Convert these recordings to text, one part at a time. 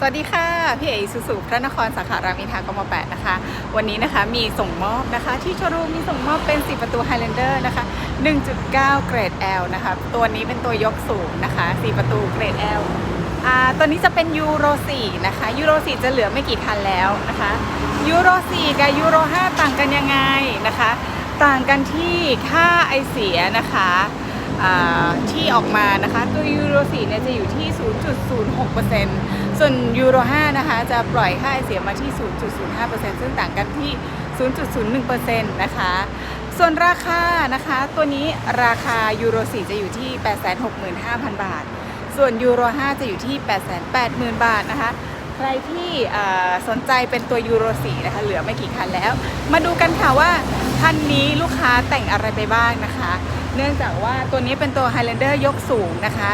สวัสดีค่ะ พี่เอ๋สุสุพระนครสาขารามอินทรากม8นะคะ วันนี้นะคะมีส่งมอบนะคะ ที่โชว์รูมมีส่งมอบเป็น4ประตู Highlander นะคะ 1.9 เกรด L นะคะ ตัวนี้เป็นตัวยกสูงนะคะ 4 ประตูเกรด L อ่าตัวนี้จะเป็นยูโร4นะคะยูโร4จะเหลือไม่กี่คันแล้วนะคะยูโร4กับยูโร5ต่างกันยังไงนะคะ ต่างกันที่ค่าไอเสียนะคะ ที่ออกมานะคะตัวยูโร4เนี่ยจะอยู่ที่ 0.06%ส่วนยูโร5นะคะจะปล่อยค่าเสียมาที่ 0.05%ซึ่งต่างกันที่ 0.01%นะคะส่วนราคานะคะ ตัวนี้ราคายูโร4จะอยู่ที่ 865,000 บาท ส่วนยูโร5จะอยู่ที่ 880,000 บาทนะคะใครที่สนใจเป็นตัวยูโร4นะคะเหลือไม่กี่คันแล้ว มาดูกันค่ะว่าคันนี้ลูกค้าแต่งอะไรไปบ้างนะคะ เนื่องจากว่าตัวนี้เป็นตัว Highlander ยกสูงนะคะ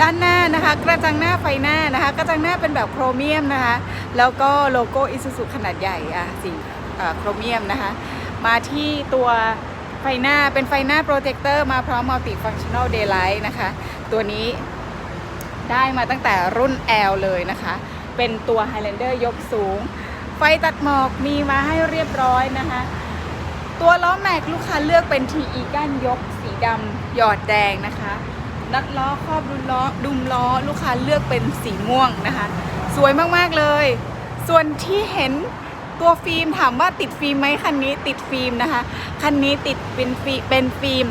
ด้านหน้านะคะกระจังหน้าไฟหน้านะคะ กระจังหน้าเป็นแบบโครเมียมนะคะ แล้วก็โลโก้อิซูซุขนาดใหญ่อะสีโครเมียมนะคะ มาที่ตัวไฟหน้าเป็นไฟหน้าโปรเจคเตอร์มาพร้อมมัลติฟังชั่น a ลเดย์ไลท์นะคะ ตัวนี้ได้มาตั้งแต่รุ่น L เลยนะคะ เป็นตัว Highlander ยกสูง ไฟตัดหมอกมีมาให้เรียบร้อยนะคะ ตัวล้อแม็กลูกค้าเลือกเป็น TE ก้านยก สีดำหยอดแดงนะคะนัดล้อครอบดุมล้อดุมล้อลูกค้าเลือกเป็นสีม่วงนะคะ สวยมากๆเลย ส่วนที่เห็นตัวฟิล์มถามว่าติดฟิล์มไหมคันนี้ติดฟิล์มนะคะคันนี้ติดเป็นฟิเป็นฟิล์ม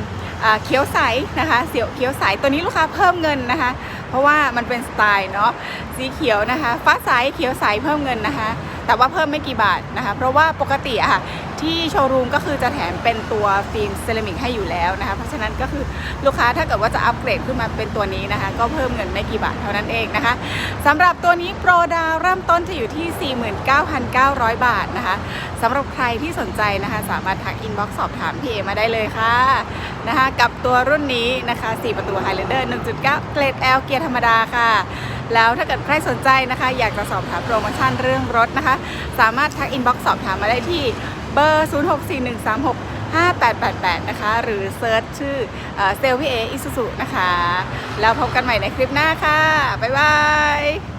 เขียวใสนะคะเสียวเขียวใสตัวนี้ลูกค้าเพิ่มเงินนะคะ เพราะว่ามันเป็นสไตล์เนาะสีเขียวนะคะ ฟ้าใสเขียวใสเพิ่มเงินนะคะ แต่ว่าเพิ่มไม่กี่บาทนะคะ เพราะว่าปกติอะค่ะ ที่โชว์รูมก็คือจะแถมเป็นตัวฟิล์มเซรามิกให้อยู่แล้วนะคะ เพราะฉะนั้นก็คือลูกค้าถ้าเกิดว่าจะอัปเกรดขึ้นมาเป็นตัวนี้นะคะ ก็เพิ่มเงินไม่กี่บาทเท่านั้นเองนะคะสำหรับตัวนี้โปรดาวเริ่มต้นจะอยู่ที่ 49,900 บาทนะคะสำหรับใครที่สนใจนะคะ สามารถทักอินบ็อกซ์สอบถามพี่เอมาได้เลยค่ะนะคะกับตัวรุ่นนี้นะคะ 4 ประตู Highlander 1.9 เกรด L เกียร์ธรรมดาค่ะแล้วถ้าเกิดใครสนใจนะคะ อยากจะสอบถามโปรโมชั่นเรื่องรถนะคะ สามารถทักอินบ็อกซ์สอบถามมาได้ที่ เบอร์ 064136 5888 นะคะ หรือเซิร์ชชื่อเซลพี่เออิสุสุนะคะ แล้วพบกันใหม่ในคลิปหน้าค่ะ บ๊ายบาย